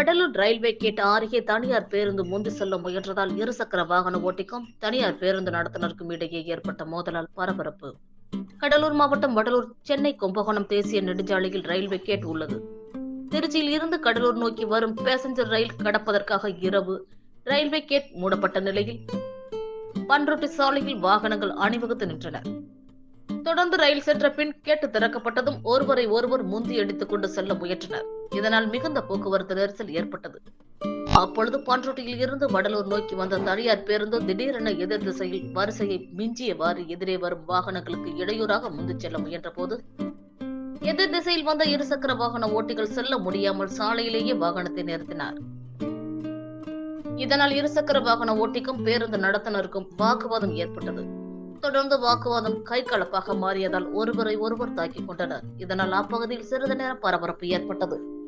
Cuddalore railway gate அருகே தனியார் பேருந்து முந்தி செல்ல முயன்றதால் இருசக்கர வாகன ஓட்டிக்கும் தனியார் பேருந்து நடத்துனருக்கும் இடையே ஏற்பட்ட மோதலால் பரபரப்பு. கடலூர் மாவட்டம் வடலூர் சென்னை கும்பகோணம் தேசிய நெடுஞ்சாலையில் ரயில்வே கேட் உள்ளது. திருச்சியில் இருந்து கடலூர் நோக்கி வரும் பேசஞ்சர் ரயில் கடப்பதற்காக இரவு ரயில்வே கேட் மூடப்பட்ட நிலையில் பன்ருட்டி சாலையில் வாகனங்கள் அணிவகுத்து நின்றன. தொடர்ந்து ரயில் சென்ற பின் கேட்டு திறக்கப்பட்டதும் ஒருவரை ஒருவர் முந்தி அடித்துக் கொண்டு செல்ல முயன்றனர். இதனால் மிகுந்த போக்குவரத்து நெரிசல் ஏற்பட்டது. அப்பொழுது பன்ருட்டியில் இருந்து வடலூர் நோக்கி வந்த தனியார் பேருந்து திடீரென எதிர் திசையில் வரிசையை மிஞ்சியவாறு எதிரே வரும் வாகனங்களுக்கு இடையூறாக முந்தி செல்ல முயன்ற போது எதிர் திசையில் வந்த இருசக்கர வாகன ஓட்டிகள் செல்ல முடியாமல் சாலையிலேயே வாகனத்தை நிறுத்தினார். இதனால் இருசக்கர வாகன ஓட்டிக்கும் பேருந்து நடத்துனருக்கும் வாக்குவாதம் ஏற்பட்டது. தொடர்ந்து வாக்குவாதம் கை கலப்பாக மாறியதால் ஒருவரை ஒருவர் தாக்கிக் கொண்டனர். இதனால் அப்பகுதியில் சிறிது நேரம் பரபரப்பு ஏற்பட்டது.